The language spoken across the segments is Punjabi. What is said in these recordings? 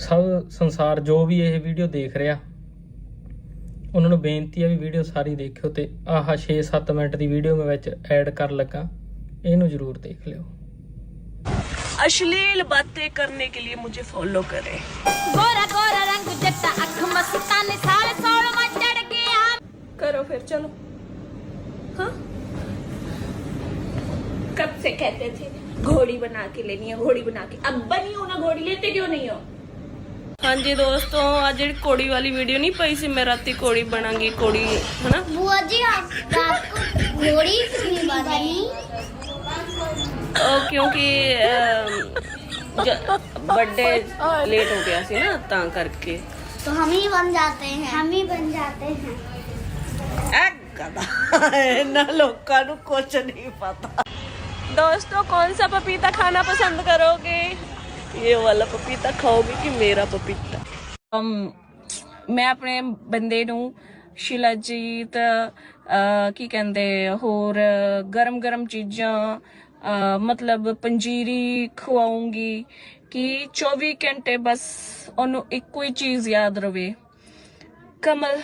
ਸਭ ਸੰਸਾਰ ਜੋ ਵੀ ਇਹ ਵੀਡੀਓ ਦੇਖ ਰਿਹਾ ਉਹਨਾਂ ਨੂੰ ਬੇਨਤੀ ਹੈ ਵੀ ਵੀਡੀਓ ਸਾਰੀ ਦੇਖਿਓ ਤੇ ਆਹ 6-7 ਮਿੰਟ ਦੀ ਵੀਡੀਓ ਮੈਂ ਵਿੱਚ ਐਡ ਕਰਨ ਲੱਗਾ ਇਹਨੂੰ ਜ਼ਰੂਰ ਦੇਖ ਲਿਓ अश्लील बातें करने के लिए मुझे फॉलो करें ਗੋਰਾ ਗੋਰਾ ਰੰਗ ਜੱਟਾ ਅੱਖ ਮਸਤਾਨੇ ਸਾਲੇ ਸੋਲ ਮੱਚੜ ਗਿਆ करो फिर चलो हाँ कब से कहते थे घोड़ी बना के लेनी है घोड़ी बना के अब बनी हो ना घोड़ी लेते क्यों नहीं हो ਹਾਂਜੀ ਦੋਸਤੋ ਆ ਜਿਹੜੀ ਕੋੜੀ ਵਾਲੀ ਵੀਡੀਓ ਨਹੀਂ ਪਈ ਸੀ ਮੈਂ ਰਾਤੀ ਕੋੜੀ ਬਣਾਂਗੀ ਕੋੜੀ ਹਨਾ बुआ जी आप रात को घोड़ी क्यों बनी ਉਹ ਕਿਉਂਕਿ ਬਰਥਡੇ ਲੇਟ ਹੋ ਗਿਆ ਸੀ ਨਾ ਤਾਂ ਕਰਕੇ तो हम ही बन जाते हैं हम ही बन जाते हैं ਐ ਗਦਾ ਇਹਨਾਂ ਲੋਕਾਂ ਨੂੰ ਕੁਝ ਨਹੀਂ ਪਤਾ दोस्तों कौन सा पपीता खाना पसंद करोगे ये ਵਾਲਾ ਪਪੀਤਾ ਖਾਓਗੇ ਕਿ ਮੇਰਾ ਪਪੀਤਾ? ਮੈਂ ਆਪਣੇ ਬੰਦੇ ਨੂੰ ਸ਼ਿਲਾਜੀਤ ਕੀ ਕਹਿੰਦੇ, ਹੋਰ ਗਰਮ-ਗਰਮ ਚੀਜ਼ਾਂ ਮਤਲਬ ਪੰਜੀਰੀ ਖਵਾਉਂਗੀ ਕਿ 24 ਘੰਟੇ ਬਸ ਉਹਨੂੰ ਇੱਕੋ ਹੀ ਚੀਜ਼ ਯਾਦ ਰਵੇ। ਕਮਲ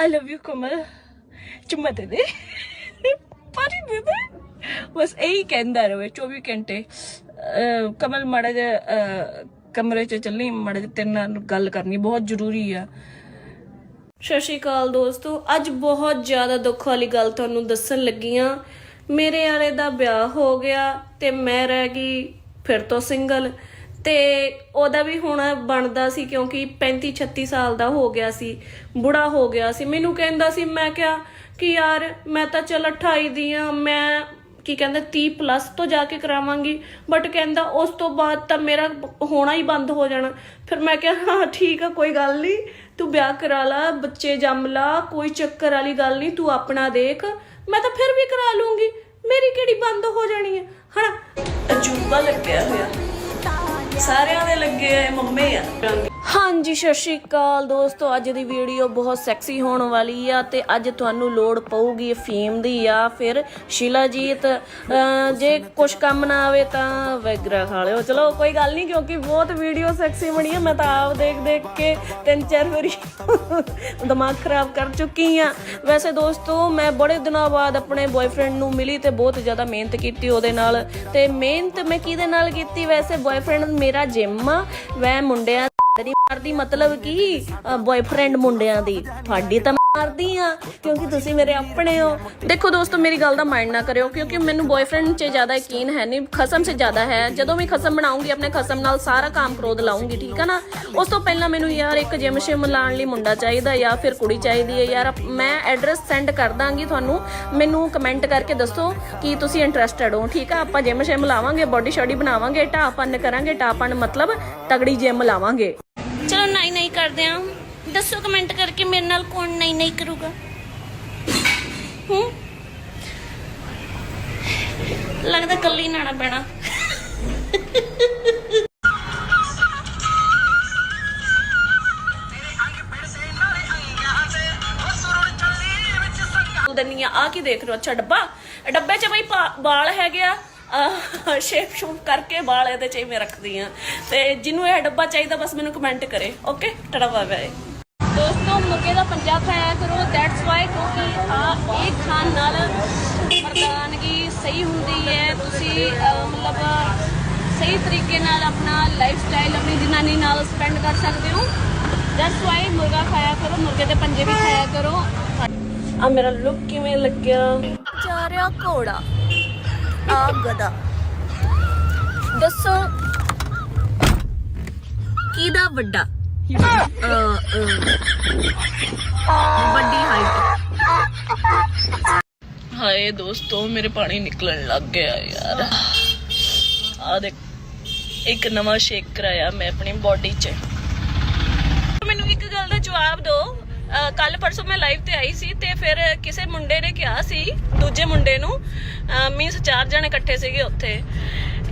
ਆਈ ਲਵ ਯੂ ਕਮਲ। ਚੁੰਮਾ ਦੇ ਦੇ। ਪਾਰੀ ਦੇ ਦੇ ਬਸ ਇਹੀ ਕਹਿੰਦਾ ਰਵੇ 24 ਘੰਟੇ। ਕਮਲ ਮੜਾ ਜਿਹਾ ਕਮਰੇ 'ਚ ਚੱਲੀ, ਮੜਾ ਜਿਹਾ ਤੇਰੇ ਨਾਲ ਗੱਲ ਕਰਨੀ ਬਹੁਤ ਜ਼ਰੂਰੀ ਆ। ਸਤਿ ਸ਼੍ਰੀ ਅਕਾਲ ਦੋਸਤੋ, ਅੱਜ ਬਹੁਤ ਜ਼ਿਆਦਾ ਦੁੱਖ ਵਾਲੀ ਗੱਲ ਤੁਹਾਨੂੰ ਦੱਸਣ ਲੱਗੀ ਆ। ਮੇਰੇ ਵਾਲੇ ਦਾ ਵਿਆਹ ਹੋ ਗਿਆ ਤੇ ਮੈਂ ਰਹਿ ਗਈ ਫਿਰ ਤੋਂ ਸਿੰਗਲ। ਤੇ ਉਹਦਾ ਵੀ ਹੁਣ ਬਣਦਾ ਸੀ ਕਿਉਂਕਿ 35 36 ਸਾਲ ਦਾ ਹੋ ਗਿਆ ਸੀ, ਬੁੜਾ ਹੋ ਗਿਆ ਸੀ। ਮੈਨੂੰ ਕਹਿੰਦਾ ਸੀ, ਮੈਂ ਕਿਹਾ ਕਿ ਯਾਰ ਮੈਂ ਤਾਂ ਚਲ 28 ਦੀ ਆ, ਮੈਂ ਕੀ ਕਹਿੰਦਾ 30 ਪਲੱਸ ਤੋਂ ਜਾ ਕੇ ਕਰਾਵਾਂਗੀ। ਬਟ ਕਹਿੰਦਾ, ਉਸ ਤੋਂ ਬਾਅਦ ਤਾਂ ਮੇਰਾ ਹੋਣਾ ਹੀ ਬੰਦ ਹੋ ਜਾਣਾ। ਫਿਰ ਮੈਂ ਕਿਹਾ, ਹਾਂ, ਠੀਕ ਆ, ਕੋਈ ਗੱਲ ਨਹੀਂ। ਤੂੰ ਵਿਆਹ ਕਰਾ ਲਾ, ਬੱਚੇ ਜੰਮ ਲਾ, ਕੋਈ ਚੱਕਰ ਵਾਲੀ ਗੱਲ ਨਹੀਂ, ਤੂੰ ਆਪਣਾ ਦੇਖ। ਮੈਂ ਤਾਂ ਫਿਰ ਵੀ ਕਰਾ ਲੂੰਗੀ। ਮੇਰੀ ਕਿਹੜੀ ਬੰਦ ਹੋ ਜਾਣੀ ਹੈ ਹਣਾ ਅਜੂਬਾ ਲੱਗਿਆ ਹੋਇਆ। ਸਾਰਿਆਂ ਦੇ ਲੱਗੇ ਆ ਮੰਮੇ ਆ। ਹਾਂਜੀ, ਸਤਿ ਸ਼੍ਰੀ ਅਕਾਲ ਦੋਸਤੋ। ਅੱਜ ਦੀ ਵੀਡੀਓ ਬਹੁਤ ਸੈਕਸੀ ਹੋਣ ਵਾਲੀ ਆ ਤੇ ਅੱਜ ਤੁਹਾਨੂੰ ਲੋੜ ਪਊਗੀ ਫੀਮ ਦੀ ਆ। ਫਿਰ ਸ਼ੀਲਾਜੀਤ ਜੇ ਕੁਝ ਕੰਮ ਨਾ ਆਵੇ ਤਾਂ ਵੈਗਰਾ ਖਾ ਲਿਓ। ਚਲੋ, ਕੋਈ ਗੱਲ ਨਹੀਂ, ਕਿਉਂਕਿ ਬਹੁਤ ਵੀਡੀਓ ਸੈਕਸੀ ਬਣੀ ਆ। ਮੈਂ ਤਾਂ ਆਪ ਦੇਖ ਦੇਖ ਕੇ ਤਿੰਨ ਚਾਰ ਵਾਰੀ ਦਿਮਾਗ ਖਰਾਬ ਕਰ ਚੁੱਕੀ ਆ। ਵੈਸੇ ਦੋਸਤੋ, ਮੈਂ ਬੜੇ ਦਿਨਾਂ ਬਾਅਦ ਆਪਣੇ ਬॉयਫ੍ਰੈਂਡ ਨੂੰ ਮਿਲੀ ਤੇ ਬਹੁਤ ਜ਼ਿਆਦਾ ਮਿਹਨਤ ਕੀਤੀ ਉਹਦੇ ਨਾਲ। ਤੇ ਮਿਹਨਤ ਮੈਂ ਕਿਹਦੇ ਨਾਲ ਕੀਤੀ? ਵੈਸੇ ਬॉयਫ੍ਰੈਂਡ ਮੇਰਾ ਜਿਮ ਆ। ਮੈਂ ਮੁੰਡਿਆਂ ਤੇਰੀ ਮਾਰਦੀ ਮਤਲਬ ਕੀ? ਬॉयਫ੍ਰੈਂਡ ਮੁੰਡਿਆਂ ਦੀ। ਤੁਹਾਡੀ ਤਾਂ ਮਾਰਦੀ ਆ, ਕਿਉਂਕਿ ਤੁਸੀਂ ਮੇਰੇ ਆਪਣੇ ਹੋ। ਦੇਖੋ ਦੋਸਤੋ, ਮੇਰੀ ਗੱਲ ਦਾ ਮਾਈਂਡ ਨਾ ਕਰਿਓ, ਕਿਉਂਕਿ ਮੈਨੂੰ ਬॉयਫ੍ਰੈਂਡ 'ਚ ਜ਼ਿਆਦਾ ਯਕੀਨ ਹੈ ਨਹੀਂ, ਖਸਮ 'ਚ ਜ਼ਿਆਦਾ ਹੈ। ਜਦੋਂ ਵੀ ਖਸਮ ਬਣਾਉਂਗੀ, ਆਪਣੇ ਖਸਮ ਨਾਲ ਸਾਰਾ ਕੰਮ ਕ੍ਰੋਧ ਲਾਉਂਗੀ, ਠੀਕ ਆ ਨਾ? ਉਸ ਤੋਂ ਪਹਿਲਾਂ ਮੈਨੂੰ ਯਾਰ ਇੱਕ ਜਿਮ ਸ਼ਿਮ ਲਾਉਣ ਲਈ ਮੁੰਡਾ ਚਾਹੀਦਾ ਜਾਂ ਫਿਰ ਕੁੜੀ ਚਾਹੀਦੀ ਹੈ। ਯਾਰ, ਮੈਂ ਐਡਰੈਸ ਸੈਂਡ ਕਰ ਦਾਂਗੀ ਤੁਹਾਨੂੰ। ਮੈਨੂੰ ਕਮੈਂਟ ਕਰਕੇ ਦੱਸੋ ਕਿ ਤੁਸੀਂ ਇੰਟਰਸਟਿਡ ਹੋ, ਠੀਕ ਆ? ਆਪਾਂ ਜਿਮ ਸ਼ਿਮ ਲਾਵਾਂਗੇ ਬੋਡੀ ਸ਼ੋਡੀ ਬਣਾਵਾਂਗੇ ਢਾਪਨ ਕਰਾਂਗੇ ਢਾਪਨ ਮਤਲਬ ਤਗੜੀ ਜਿਮ ਲਾਵਾਂਗੇ। ਚਲੋ ਨਹੀਂ ਨਹੀਂ ਕਰਦੇ ਆ। ਦੱਸੋ ਕਮੈਂਟ ਕਰਕੇ ਮੇਰੇ ਨਾਲ ਕੌਣ ਨਹੀਂ ਨਹੀਂ ਕਰੂਗਾ। ਹੂੰ? ਲੱਗਦਾ ਕੱਲੀ ਨਾਣਾ ਪੈਣਾ ਦਨੀਆ ਆ ਕੀ ਦੇਖ ਰਹੇ ਹੋ? ਅੱਛਾ ਡੱਬਾ। ਡੱਬੇ 'ਚ ਬਈ ਪਾ- ਵਾਲ ਹੈਗੇ ਆ। ਸ਼ੇਪ ਸ਼ੂਪ ਕਰਕੇ ਵਾਲ ਇਹਦੇ 'ਚ ਹੀ ਮੈਂ ਰੱਖਦੀ ਆ ਤੇ ਜਿਹਨੂੰ ਇਹ ਡੱਬਾ ਚਾਹੀਦਾ ਬਸ ਮੈਨੂੰ ਕਮੈਂਟ ਕਰੇ ਓਕੇ ਟੜਾ ਬਾਏ ਬਾਏ। ਦੋਸਤੋ ਮੁਰਗੇ ਦਾ ਪੰਜਾ ਖਾਇਆ ਕਰੋ। ਦੈਟਸ ਵਾਈ ਕਿਉਂਕਿ ਆ ਇਹ ਖਾਣ ਨਾਲ ਮਰਦਾਨਗੀ ਸਹੀ ਹੁੰਦੀ ਹੈ। ਤੁਸੀਂ ਮਤਲਬ ਸਹੀ ਤਰੀਕੇ ਨਾਲ ਆਪਣਾ ਲਾਈਫ ਸਟਾਈਲ ਆਪਣੀ ਜਨਾਨੀ ਨਾਲ ਸਪੈਂਡ ਕਰ ਸਕਦੇ ਹੋ। ਦੈਟਸ ਵਾਈ ਮੁਰਗਾ ਖਾਇਆ ਕਰੋ ਮੁਰਗੇ ਦੇ ਪੰਜੇ ਵੀ ਖਾਇਆ ਕਰੋ। ਆ ਮੇਰਾ ਲੁੱਕ ਆ ਗਦਾ ਦੱਸੋ, ਕਿਹਦਾ ਵੱਡਾ? ਵੱਡੀ ਹਾਈਟ ਹਾਏ ਦੋਸਤੋ, ਮੇਰੇ ਪਾਣੀ ਨਿਕਲਣ ਲੱਗ ਗਿਆ ਯਾਰ। ਆ ਦੇਖ, ਇੱਕ ਨਵਾਂ ਸ਼ੇਕ ਕਰਾਇਆ ਮੈਂ ਆਪਣੀ ਬਾਡੀ 'ਚ। ਮੈਨੂੰ ਇੱਕ ਗੱਲ ਦਾ ਜਵਾਬ ਦਿਓ। ਕੱਲ ਪਰਸੋਂ ਮੈਂ ਲਾਈਵ ਤੇ ਆਈ ਸੀ ਤੇ ਫਿਰ ਕਿਸੇ ਮੁੰਡੇ ਨੇ ਕਿਹਾ ਸੀ ਦੂਜੇ ਮੁੰਡੇ ਨੂੰ ਮੀਨਸ ਚਾਰ ਜਣੇ ਇਕੱਠੇ ਸੀਗੇ ਉੱਥੇ।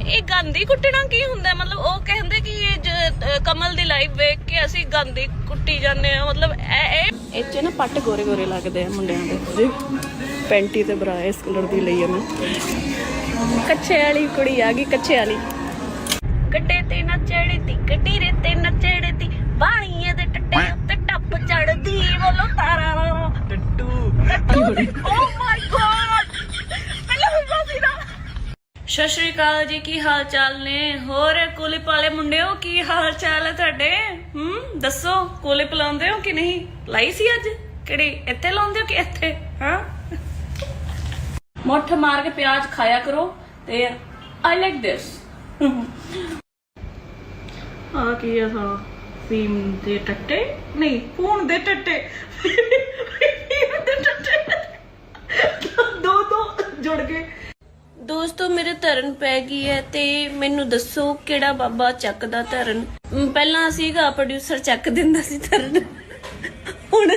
ਇਹ ਗਾਂਧੀ ਕੁੱਟਣਾ ਕੀ ਹੁੰਦਾ? ਮਤਲਬ ਉਹ ਕਹਿੰਦੇ ਕਿ ਇਹ ਕਮਲ ਦੀ ਲਾਈਵ ਵੇਖ ਕੇ ਅਸੀਂ ਗਾਂਧੀ ਕੁੱਟੀ ਜਾਂਦੇ ਆ ਮਤਲਬ ਇਹ 'ਚ ਨਾ ਪੱਟ ਗੋਰੇ ਗੋਰੇ ਲੱਗਦੇ ਆ ਮੁੰਡਿਆਂ ਦੇ। ਜੀ ਪੈਂਟੀ ਤੇ ਬਰਾ ਇਸ ਕਲਰ ਦੀ ਲਈ ਆ ਮੈਂ ਕੱਛੇ ਵਾਲੀ ਕੁੜੀ ਆ ਗਈ ਕੱਛੇ ਵਾਲੀ। ਗੱਡੇ ਤੇ ਨਾ ਚੜਦੀ ਗੱਡੀ ਰੇ ਸਤਿ ਸ਼੍ਰੀ ਅਕਾਲ ਜੀ, ਕੀ ਹਾਲ ਚਾਲ ਨੇ? ਹੋਰ ਕੋਲਿਪ ਵਾਲੇ ਮੁੰਡਿਓ, ਕੀ ਹਾਲ ਚਾਲ ਹੈ ਤੁਹਾਡੇ? ਹੂੰ, ਦੱਸੋ ਕੋਲਿਪ ਲਾਉਂਦੇ ਹੋ ਕਿ ਨਹੀਂ? ਲਾਈ ਸੀ ਅੱਜ? ਕਿਹੜੀ? ਇੱਥੇ ਲਾਉਂਦੇ ਹੋ ਕਿ ਇੱਥੇ? ਹਾਂ? ਮੁੱਠ ਮਾਰ ਕੇ ਪਿਆਜ਼ ਖਾਇਆ ਕਰੋ ਤੇ ਆਈ ਲਾਈਕ ਦਿਸ ਆ ਕੀ ਆ ਸਾ ਫੀਮ ਦੇ ਟੱਟੇ? ਨਹੀਂ ਫੋਨ ਦੇ ਟੱਟੇ। ਫੀਮ ਦੇ ਟੱਟੇ। ਦੋ ਦੋ ਜੁੜ ਗਏ। ਦੋਸਤੋ, ਮੇਰੇ ਧਰਨ ਪੈ ਗਈ ਹੈ ਤੇ ਮੈਨੂੰ ਦੱਸੋ ਕਿਹੜਾ ਬਾਬਾ ਚੱਕਦਾ ਧਰਨ? ਪਹਿਲਾਂ ਸੀਗਾ ਪ੍ਰੋਡਿਊਸਰ ਚੱਕ ਦਿੰਦਾ ਸੀ ਧਰਨ। ਹੁਣ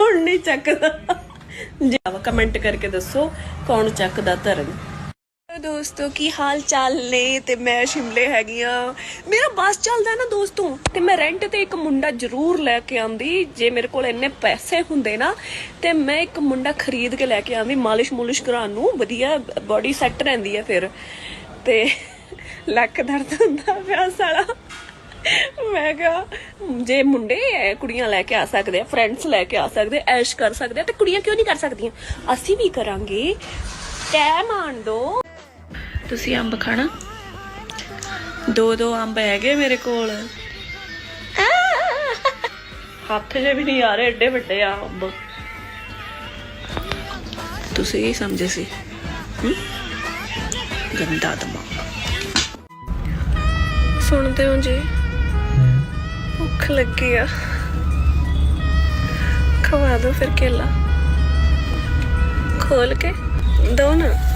ਹੁਣ ਨਹੀਂ ਚੱਕਦਾ। ਜੀ ਕਮੈਂਟ ਕਰਕੇ ਦੱਸੋ ਕੌਣ ਚੱਕਦਾ ਧਰਨ? ਦੋਸਤੋ, ਕੀ ਹਾਲ ਚਾਲ ਨੇ? ਤੇ ਮੈਂ ਸ਼ਿਮਲੇ ਹੈਗੀ ਆ। ਮੇਰਾ ਬੱਸ ਚੱਲਦਾ ਨਾ ਦੋਸਤੋ, ਤੇ ਮੈਂ ਰੈਂਟ ਤੇ ਇੱਕ ਮੁੰਡਾ ਜ਼ਰੂਰ ਲੈ ਕੇ ਆਂਦੀ ਜੇ ਮੇਰੇ ਕੋਲ ਇੰਨੇ ਪੈਸੇ ਹੁੰਦੇ ਨਾ, ਤੇ ਮੈਂ ਇੱਕ ਮੁੰਡਾ ਖਰੀਦ ਕੇ ਲੈ ਕੇ ਆਂਦੀ ਮਾਲਿਸ਼ ਮੁਲਿਸ਼ ਕਰਾਉਣ ਨੂੰ। ਵਧੀਆ ਬਾਡੀ ਸੈੱਟ ਰਹਿੰਦੀ ਹੈ ਫਿਰ। ਤੇ ਲੱਕ ਦਰਦ ਹੁੰਦਾ ਪਿਆ ਸਾਲਾ। ਮੈਂ ਕਿਹਾ, ਜੇ ਮੁੰਡੇ ਕੁੜੀਆਂ ਲੈ ਕੇ ਆ ਸਕਦੇ ਆ ਫਰੈਂਡਸ ਲੈ ਕੇ ਆ ਸਕਦੇ ਐਸ਼ ਕਰ ਸਕਦੇ ਆ, ਤੇ ਕੁੜੀਆਂ ਕਿਉਂ ਨਹੀਂ ਕਰ ਸਕਦੀਆਂ? ਅਸੀਂ ਵੀ ਕਰਾਂਗੇ। ਟੈਮ ਆਣ ਦੋ। ਤੁਸੀਂ ਅੰਬ ਖਾਣਾ? ਦੋ ਦੋ ਅੰਬ ਹੈਗੇ ਮੇਰੇ ਕੋਲ। ਹੱਥ ਜੇ ਵੀ ਨਹੀਂ ਆ ਰਹੇ ਏਡੇ ਵੱਡੇ ਆ ਅੰਬ। ਤੁਸੀਂ ਕੀ ਸਮਝੇ ਸੀ? ਗੰਦਾ ਦਿਮਾਗ ਸੁਣਦੇ ਹੋ ਜੀ? ਭੁੱਖ ਲੱਗੀ ਆ। ਖਵਾ ਦੋ ਫਿਰ ਕੇਲਾ। ਖੋਲ ਕੇ, ਦੋ ਨਾ।